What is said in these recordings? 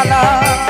মালা।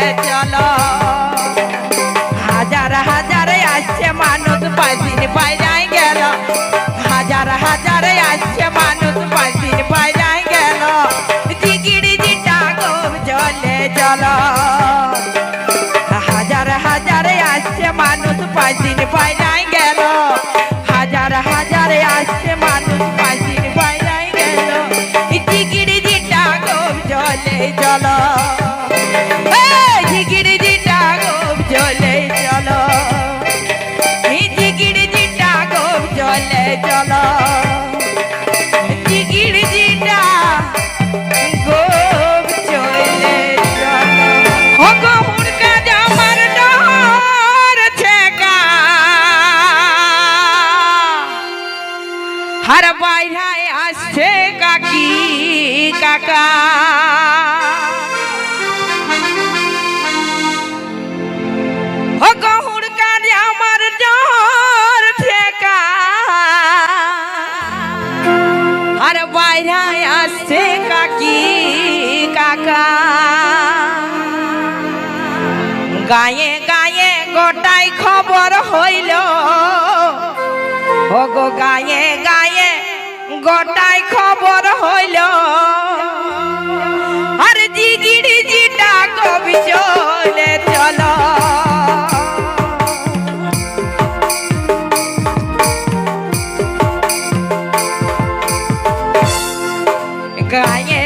Yeah. বলে চলো বাইরায় আসছে কাকি, কাকা। গায়ে গায়ে গোটাই খবর হইল। ওগো, গায়ে গায়ে গোটাই খবর হইল। আর জিগিড়ি জিটা কবিচর 干啥